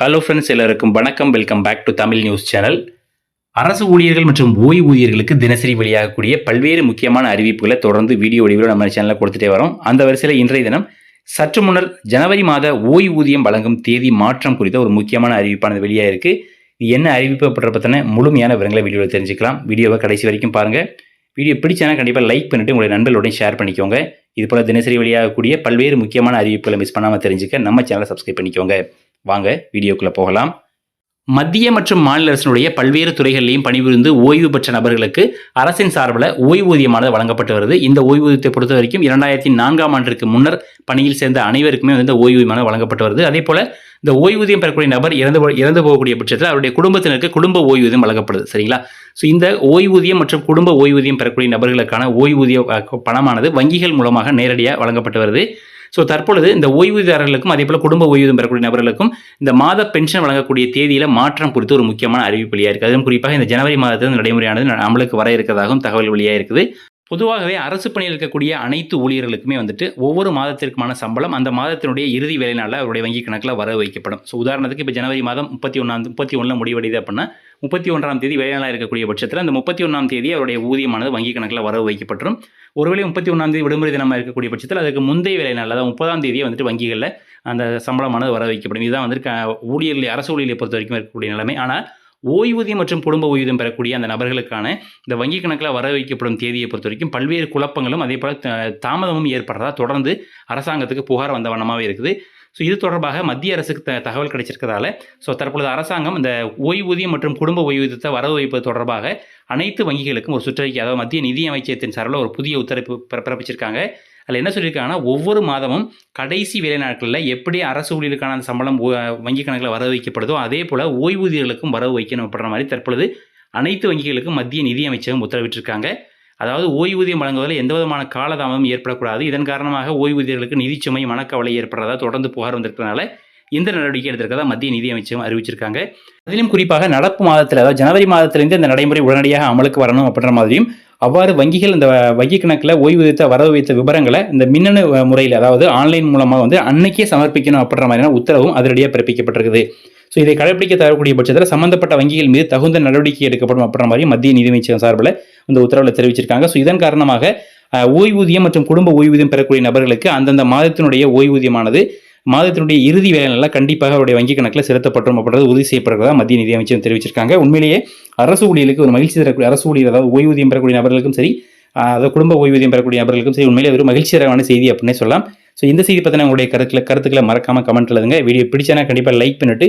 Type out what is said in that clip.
Hello friends எல்லாருக்கும் வணக்கம். Welcome back to Tamil news channel அரசு ஊழியர்கள் மற்றும் ஓய்வூதியர்களுக்கு தினசரி வெளியாகக்கூடிய பல்வேறு முக்கியமான அறிவிப்புகளை தொடர்ந்து வீடியோ வடிவில் நம்ம சேனலில் கொடுத்துட்டே வரோம். அந்த வரிசையில் இன்றைய தினம் சற்று முன்னர் ஜனவரி மாத ஓய்வூதியம் வழங்கும் தேதி மாற்றம் குறித்த ஒரு முக்கியமான அறிவிப்பானது வெளியாக இருக்குது இது என்ன அறிவிப்பு அப்படின்ற பற்றின முழுமையான விவரங்களை வீடியோவில் தெரிஞ்சுக்கலாம். வீடியோவை கடைசி வரைக்கும் பாருங்கள் வீடியோ பிடிச்சானா கண்டிப்பாக லைக் பண்ணிட்டு உங்களுடைய நண்பர்களுடன் ஷேர் பண்ணிக்கோங்க. இது போல் தினசரி வெளியாகக்கூடிய பல்வேறு முக்கியமான அறிவிப்புகளை மிஸ் பண்ணாமல் தெரிஞ்சுக்க நம்ம சேனலை சப்ஸ்கிரைப் பண்ணிக்கோங்க. வாங்க வீடியோக்குள்ளே போகலாம். மத்திய மற்றும் மாநில அரசினுடைய பல்வேறு துறைகளிலையும் பணிபுரிந்து ஓய்வு பெற்ற நபர்களுக்கு அரசின் சார்பில் ஓய்வூதியமானது வழங்கப்பட்டு வருது. இந்த ஓய்வூதியத்தை பொறுத்த வரைக்கும் இரண்டாயிரத்தி நான்காம் ஆண்டிற்கு முன்னர் பணியில் சேர்ந்த அனைவருக்குமே வந்து இந்த ஓய்வூதியமானது வழங்கப்பட்டு வருது. அதே போல் இந்த ஓய்வூதியம் பெறக்கூடிய நபர் இறந்து இறந்து போகக்கூடிய பட்சத்தில் அவருடைய குடும்பத்தினருக்கு குடும்ப ஓய்வூதியம் வழங்கப்படுது. சரிங்களா? ஸோ இந்த ஓய்வூதியம் மற்றும் குடும்ப ஓய்வூதியம் பெறக்கூடிய நபர்களுக்கான ஓய்வூதிய பணமானது வங்கிகள் மூலமாக நேரடியாக வழங்கப்பட்டு வருது. ஸோ தற்பொழுது இந்த ஓய்வூதியாரர்களுக்கும் அதே போல் குடும்ப ஓய்வூதியம் பெறக்கூடிய நபர்களுக்கும் இந்த மாத பென்ஷன் வழங்கக்கூடிய தேதியில் மாற்றம் குறித்து ஒரு முக்கியமான அறிவிப்பு வெளியாக இருக்குது அதுவும் குறிப்பாக இந்த ஜனவரி மாதத்தில் நடைமுறையானது நம்மளுக்கு அமலுக்கு வர இருக்கிறதாகவும் தகவல் வெளியாக இருக்குது. பொதுவாகவே அரசு பணியில் இருக்கக்கூடிய அனைத்து ஊழியர்களுக்குமே வந்துட்டு ஒவ்வொரு மாதத்திற்குமான சம்பளம் அந்த மாதத்தினுடைய இறுதி வேலை நாளில் அவருடைய வங்கி கணக்கில் வர வைக்கப்படும். ஸோ உதாரணத்துக்கு இப்போ ஜனவரி மாதம் முப்பத்தி ஒன்றாம் முப்பத்தி ஒன்றில் முடிவடையுது அப்படின்னா முப்பத்தி ஒன்றாம் தேதி வேலை இருக்கக்கூடிய பட்சத்தில் அந்த முப்பத்தி ஒன்றாம் தேதி அவருடைய ஊதியமானது வங்கி கணக்கில் வரவு வைக்கப்பட்டுரும். ஒருவேளை முப்பத்தி ஒன்றாம் தேதி விடுமுறை தினமாக இருக்கக்கூடிய பட்சத்தில் அதுக்கு முந்தைய வேலை நாள் அதாவது முப்பதாம் தேதியே வந்துட்டு வங்கிகளில் அந்த சம்பளமானது வர வைக்கப்படும். இதுதான் வந்து க- ஊழியர்களை அரசு ஊழியர்களை பொறுத்த வரைக்கும் இருக்கக்கூடிய நிலைமை. ஆனால் ஓய்வூதியம் மற்றும் குடும்ப ஊதியம் பெறக்கூடிய அந்த நபர்களுக்கான இந்த வங்கி கணக்கில் வர வைக்கப்படும் தேதியை பொறுத்த வரைக்கும் பல்வேறு குழப்பங்களும் அதே போல் தாமதமும் ஏற்படுறதா தொடர்ந்து அரசாங்கத்துக்கு புகார் வந்த வண்ணமாகவே இருக்குது. ஸோ இது தொடர்பாக மத்திய அரசுக்கு த தகவல் கிடைச்சிருக்கிறதால ஸோ தற்பொழுது அரசாங்கம் இந்த ஓய்வூதியம் மற்றும் குடும்ப ஓய்வூதியத்தை வரவு வைப்பது தொடர்பாக அனைத்து வங்கிகளுக்கும் ஒரு சுற்றறிக்கை அதாவது மத்திய நிதி அமைச்சகத்தின் சார்பில் ஒரு புதிய உத்தரவு பிறப்பிச்சிருக்காங்க. அதில் என்ன சொல்லியிருக்காங்கன்னா ஒவ்வொரு மாதமும் கடைசி வேலை நாட்களில் எப்படி அரசு ஊழியருக்கான அந்த சம்பளம் வங்கி கணக்கில் வரவு வைக்கப்படுதோ அதே போல் ஓய்வூதியர்களுக்கும் வரவு வைக்கணும் அப்படின்ற மாதிரி தற்பொழுது அனைத்து வங்கிகளுக்கும் மத்திய நிதி அமைச்சகம் உத்தரவிட்டிருக்காங்க. அதாவது ஓய்வூதியம் வழங்குவதில் எந்த விதமான காலதாமதம் ஏற்படக்கூடாது. இதன் காரணமாக ஓய்வூதியர்களுக்கு நிதிச்சுமை மனக்கவலை ஏற்படுறதா தொடர்ந்து புகார் வந்திருக்கிறதுனால இந்த நடவடிக்கை எடுத்திருக்கதா மத்திய நிதி அமைச்சகம் அறிவிச்சிருக்காங்க. அதிலும் குறிப்பாக நடப்பு மாதத்தில் அதாவது ஜனவரி மாதத்திலிருந்து இந்த நடைமுறை உடனடியாக அமலுக்கு வரணும் அப்படின்ற மாதிரியும் அவ்வாறு வங்கிகள் இந்த வங்கி கணக்கில் ஓய்வூதியத்தை வரவு வைத்த விவரங்களை இந்த மின்னணு முறையில் அதாவது ஆன்லைன் மூலமாக வந்து அன்னைக்கே சமர்ப்பிக்கணும் அப்படின்ற மாதிரியான உத்தரவும் அதிரடியாக பிறப்பிக்கப்பட்டிருக்குது. ஸோ இதை கடைப்பிடிக்க தரக்கூடிய பட்சத்தில் சம்பந்தப்பட்ட வங்கிகள் மீது தகுந்த நடவடிக்கை எடுக்கப்படும் அப்படின்ற மாதிரி மத்திய நிதியமைச்சகம் சார்பில் இந்த உத்தரவில் தெரிவிச்சிருக்காங்க. ஸோ இதன் காரணமாக ஓய்வூதியம் மற்றும் குடும்ப ஓய்வூதியம் பெறக்கூடிய நபர்களுக்கு அந்தந்த மாதத்தினுடைய ஓய்வூதியமானது மாதத்தினுடைய இறுதி வேலைகளில் கண்டிப்பாக அவருடைய வங்கி கணக்கில் செலுத்தப்படும் அப்படின்றது உறுதி செய்யப்படுறதா மத்திய நிதியமைச்சகம் தெரிவிச்சிருக்காங்க. உண்மையிலேயே அரசு ஊழியர்களுக்கு ஒரு மகிழ்ச்சி தரக்கூடிய அரசு ஊழியர் அதாவது ஓய்வூதியம் பெறக்கூடிய நபர்களுக்கும் சரி அதாவது குடும்ப ஓய்வூதியம் பெறக்கூடிய நபர்களுக்கும் சரி உண்மையிலே ஒரு மகிழ்ச்சிகரமான செய்தி அப்படின்னே சொல்லலாம். ஸோ இந்த செய்தி பற்றின உங்களுடைய கருத்துக்களை கருத்துக்களை மறக்காமல் கமெண்ட் எழுதுங்க. வீடியோ பிடிச்சனா கண்டிப்பாக லைக் பண்ணிட்டு